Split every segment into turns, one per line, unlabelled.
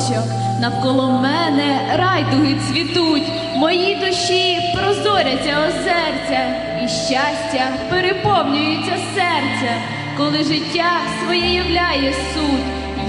віночок, навколо мене райдуги цвітуть, мої душі прозоряться озерця, і щастя переповнюється серце, коли життя своє являє суд.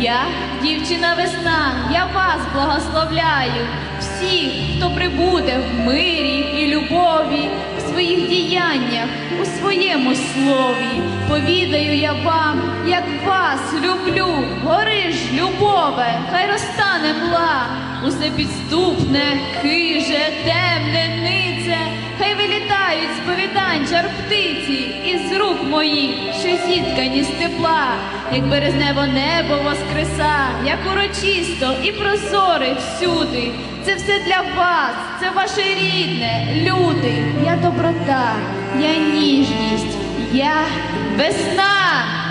Я, дівчина весна, я вас благословляю, всіх, хто прибуде в мирі і любові, своїх діяннях, у своєму слові. Повідаю я вам, як вас люблю, гори ж, любове, хай розтане мла, усе підступне, хиже, темне, нице, хай вилітають з повідань жар птиці із рук моїх, що зіткані з тепла, як березнево небо воскреса, як урочисто і прозоре всюди. Це все для вас, це ваше рідне, люди, я доброта, я ніжність, я весна.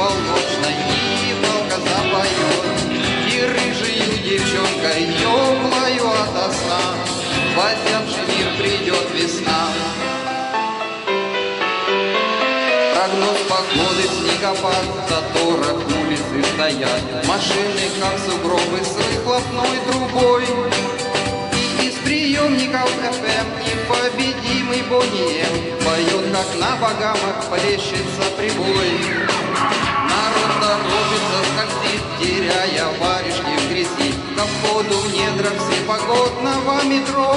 Полночной и волка запоет, и рыжую девчонкой теплою ото сна, в озябший мир придет весна. Прогноз погоды снегопад, в заторах улицы стоят, машины как сугробы с выхлопной трубой. И из приемников FM непобедимый Бонни Поет, как на богамах плещется прибой. Народ торопится, скользит, теряя варежки в грязи. Ко входу в недрах всепогодного метро.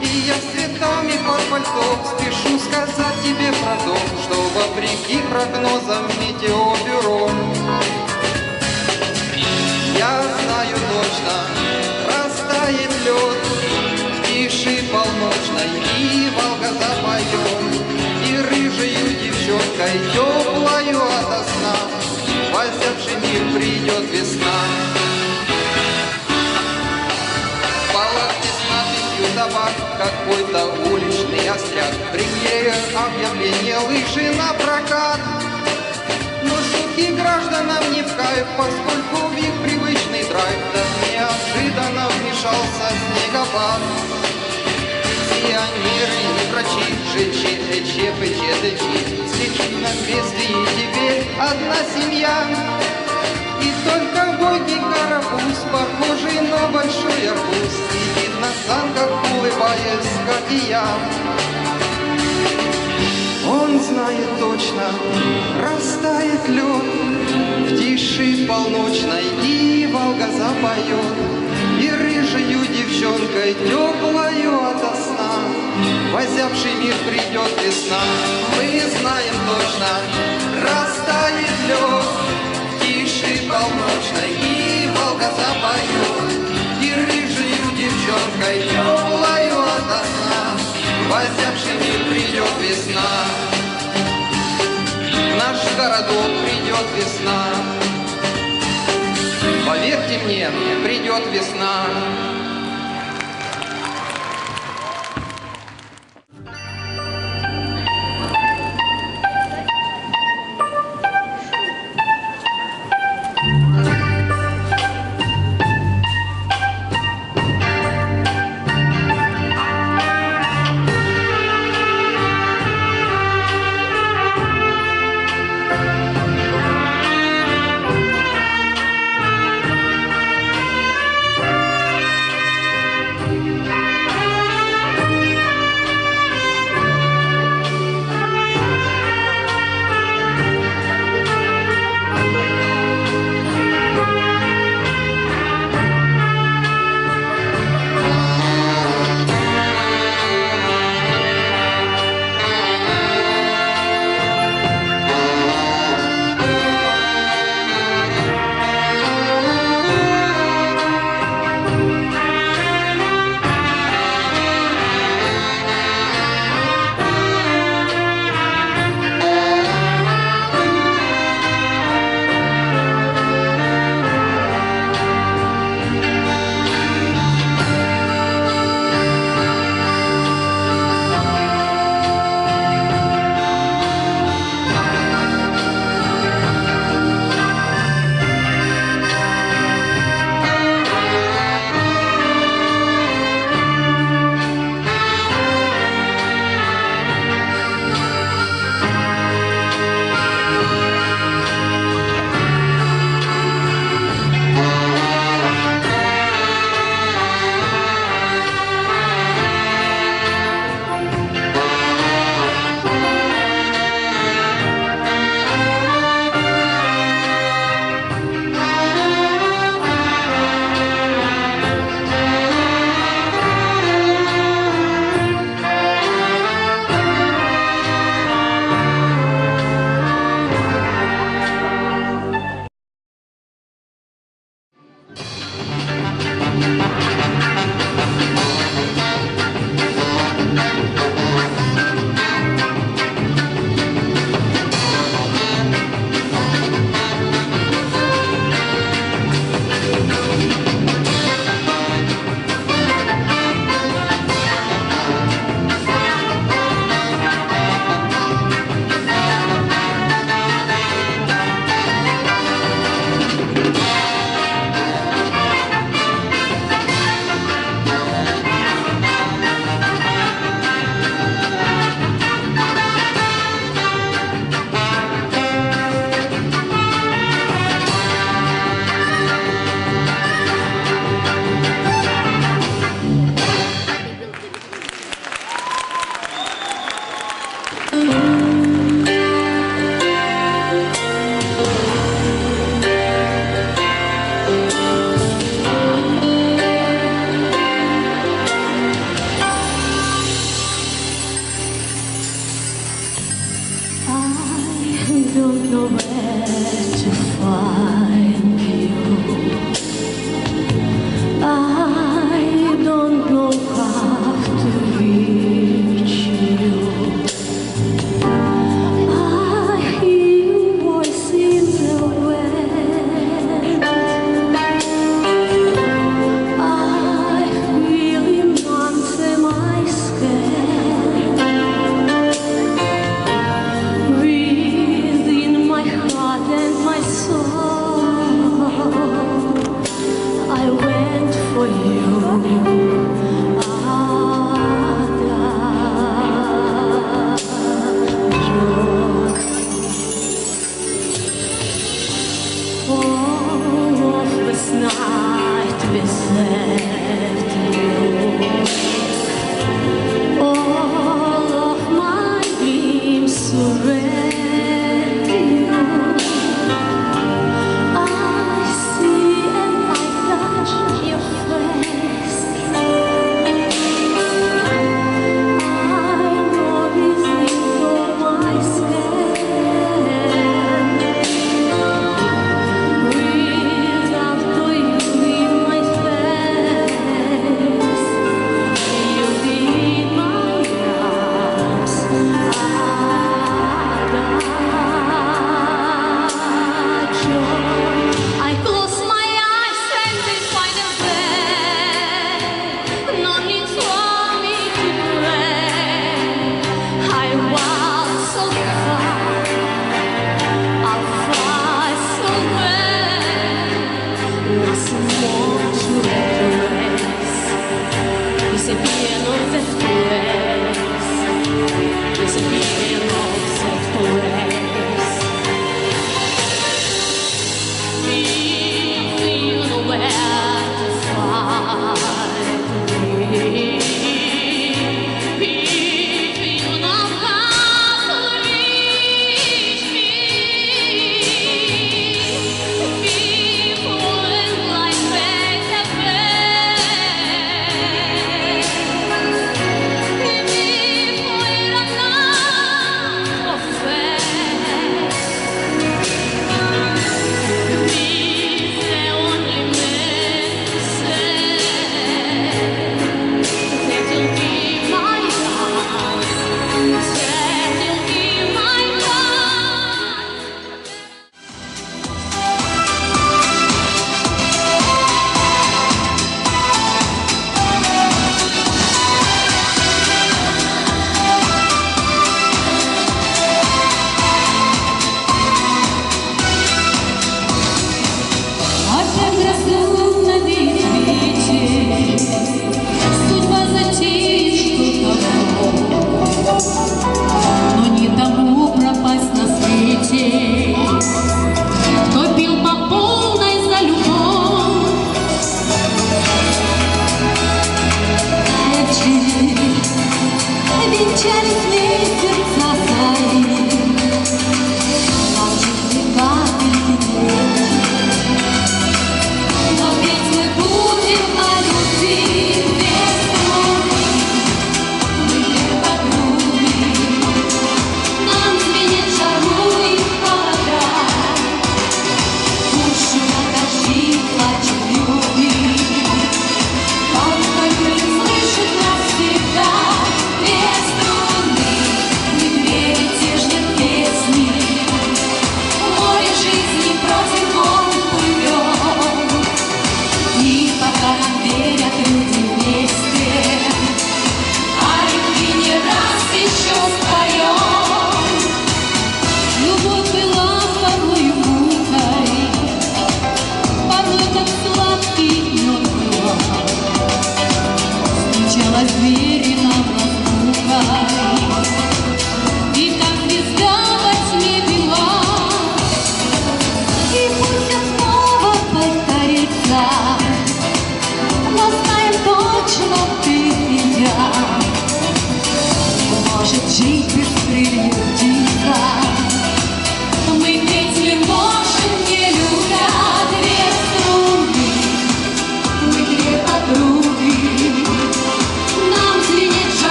И я с цветами под пальто спешу сказать тебе про то Что вопреки прогнозам метеобюро девчонкой теплою ото сна. В озябший мир придет весна. В палатке с надписью табак Какой-то уличный остряк. Приклеят объявление лыжи на прокат но шутки гражданам не в кайф, поскольку в их привычный драйв. Так неожиданно вмешался снегопад. Пенсионеры и врачи, ЖЧ, ЭЧ, ПЧ, ДЧ, слегли на месте и теперь одна семья. И только бойкий карапуз, похожий на большой арбуз, сидит на санках, улыбаясь, как и я. Он знает точно, растает лед В тиши полночной и Волга запоет И рыжую девчонкой теплою ото сна В озябший мир придет весна. Мы знаем точно, растает лед. Тиши полночной и Волга запоет И рыжую девчонкой теплою ото сна. В озябший мир придет весна, в наш городок придет весна. Поверьте мне, придет весна.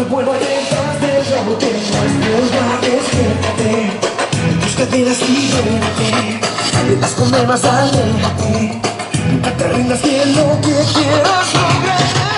me vuelvo detrás de robo Te muestro ya, despiértate. Busca de las libérate De las condenas, aléjate. Te rindas de lo que quieras